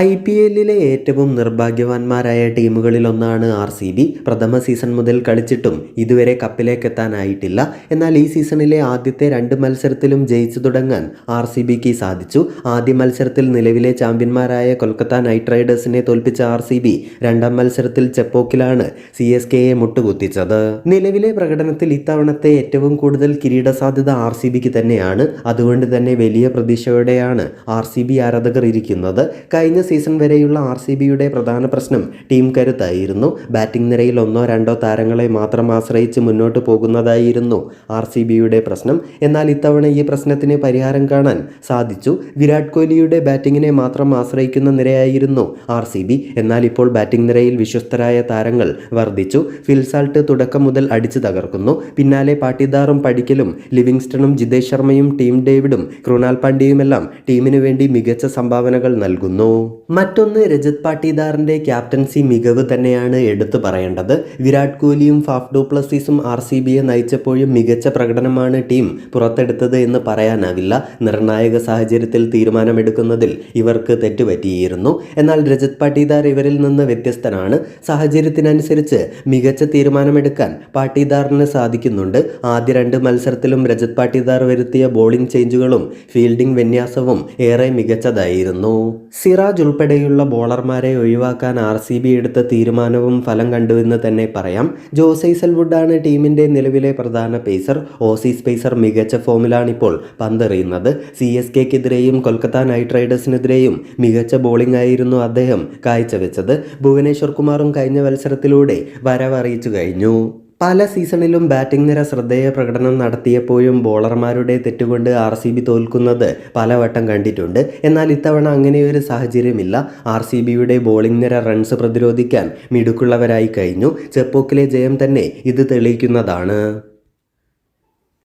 I P എല്ലിലെ ഏറ്റവും നിർഭാഗ്യവാന്മാരായ ടീമുകളിലൊന്നാണ് ആർ സി ബി. പ്രഥമ സീസൺ മുതൽ കളിച്ചിട്ടും ഇതുവരെ കപ്പിലേക്ക് എത്താനായിട്ടില്ല എന്നാൽ ഈ സീസണിലെ ആദ്യത്തെ രണ്ട് മത്സരത്തിലും ജയിച്ചു തുടങ്ങാൻ ആർ സി ബിക്ക് സാധിച്ചു. ആദ്യ മത്സരത്തിൽ നിലവിലെ ചാമ്പ്യന്മാരായ കൊൽക്കത്ത നൈറ്റ് റൈഡേഴ്സിനെ തോൽപ്പിച്ച ആർ സി ബി രണ്ടാം മത്സരത്തിൽ ചെപ്പോക്കിലാണ് സി എസ് കെയെ മുട്ടുകുത്തിച്ചത്. നിലവിലെ പ്രകടനത്തിൽ ഇത്തവണത്തെ ഏറ്റവും കൂടുതൽ കിരീട സാധ്യത ആർ സി ബിക്ക് തന്നെയാണ്. അതുകൊണ്ട് തന്നെ വലിയ പ്രതീക്ഷയോടെയാണ് ആർ സി ബി ആരാധകർ ഇരിക്കുന്നത്. കഴിഞ്ഞ സീസൺ വരെയുള്ള ആർ സി ബിയുടെ പ്രധാന പ്രശ്നം ടീം കരുത്തായിരുന്നു. ബാറ്റിംഗ് നിരയിൽ ഒന്നോ രണ്ടോ താരങ്ങളെ മാത്രം ആശ്രയിച്ച് മുന്നോട്ട് പോകുന്നതായിരുന്നു ആർ സി ബിയുടെ പ്രശ്നം. എന്നാൽ ഇത്തവണ ഈ പ്രശ്നത്തിന് പരിഹാരം കാണാൻ സാധിച്ചു. വിരാട് കോഹ്ലിയുടെ ബാറ്റിങ്ങിനെ മാത്രം ആശ്രയിക്കുന്ന നിരയായിരുന്നു ആർ സി ബി. എന്നാൽ ഇപ്പോൾ ബാറ്റിംഗ് നിരയിൽ വിശ്വസ്തരായ താരങ്ങൾ വർദ്ധിച്ചു. ഫിൽസാൾട്ട് തുടക്കം മുതൽ അടിച്ചു തകർക്കുന്നു. പിന്നാലെ പാട്ടിദാറും പടിക്കലും ലിവിങ്സ്റ്റണും ജിതേഷ് ശർമ്മയും ടീം ഡേവിഡും കൃണാൽ പാണ്ഡ്യയുമെല്ലാം ടീമിനു വേണ്ടി മികച്ച സംഭാവനകൾ നൽകുന്നു. മറ്റൊന്ന് രജത് പാട്ടീദാറിന്റെ ക്യാപ്റ്റൻസി മികവ് തന്നെയാണ് എടുത്തു പറയേണ്ടത്. വിരാട് കോഹ്ലിയും ഫാഫ് ഡുപ്ലസീസും ആർ സി ബിയെ നയിച്ചപ്പോഴും മികച്ച പ്രകടനമാണ് ടീം പുറത്തെടുത്തത് എന്ന് പറയാനാവില്ല നിർണായക സാഹചര്യത്തിൽ തീരുമാനമെടുക്കുന്നതിൽ ഇവർക്ക് തെറ്റുപറ്റിയിരുന്നു. എന്നാൽ രജത് പാട്ടീദാർ ഇവരിൽ നിന്ന് വ്യത്യസ്തനാണ്. സാഹചര്യത്തിനനുസരിച്ച് മികച്ച തീരുമാനമെടുക്കാൻ പാട്ടീദാറിന് സാധിക്കുന്നുണ്ട്. ആദ്യ രണ്ട് മത്സരത്തിലും രജത് പാട്ടീദാർ വരുത്തിയ ബോളിംഗ് ചേഞ്ചുകളും ഫീൽഡിംഗ് വിന്യാസവും ഏറെ മികച്ചതായിരുന്നു. സിറാജ് ഉൾപ്പെടെയുള്ള ബോളർമാരെ ഒഴിവാക്കാൻ ആർ സി ബി എടുത്ത തീരുമാനവും ഫലം കണ്ടുവെന്ന് തന്നെ പറയാം. ജോസൈസൽവുഡാണ് ടീമിന്റെ നിലവിലെ പ്രധാന പേസർ ഓസീസ് പേസർ മികച്ച ഫോമിലാണിപ്പോൾ പന്തെറിയുന്നത്. സി എസ് കെക്കെതിരെയും കൊൽക്കത്ത നൈറ്റ് റൈഡേഴ്സിനെതിരെയും മികച്ച ബോളിംഗ് ആയിരുന്നു അദ്ദേഹം കാഴ്ചവെച്ചത്. ഭുവനേശ്വർ കുമാറും കഴിഞ്ഞ മത്സരത്തിലൂടെ വരവറിയിച്ചു കഴിഞ്ഞു. പല സീസണിലും ബാറ്റിംഗ് നിര ശ്രദ്ധേയ പ്രകടനം നടത്തിയപ്പോഴും ബോളർമാരുടെ തെറ്റുകൊണ്ട് ആർ സി ബി തോൽക്കുന്നത് പലവട്ടം കണ്ടിട്ടുണ്ട്. എന്നാൽ ഇത്തവണ അങ്ങനെയൊരു സാഹചര്യമില്ല. ആർ സി ബിയുടെ ബോളിംഗ് നിര റൺസ് പ്രതിരോധിക്കാൻ മിടുക്കുള്ളവരായി കഴിഞ്ഞു. ചെപ്പോക്കിലെ ജയം തന്നെ ഇത് തെളിയിക്കുന്നതാണ്.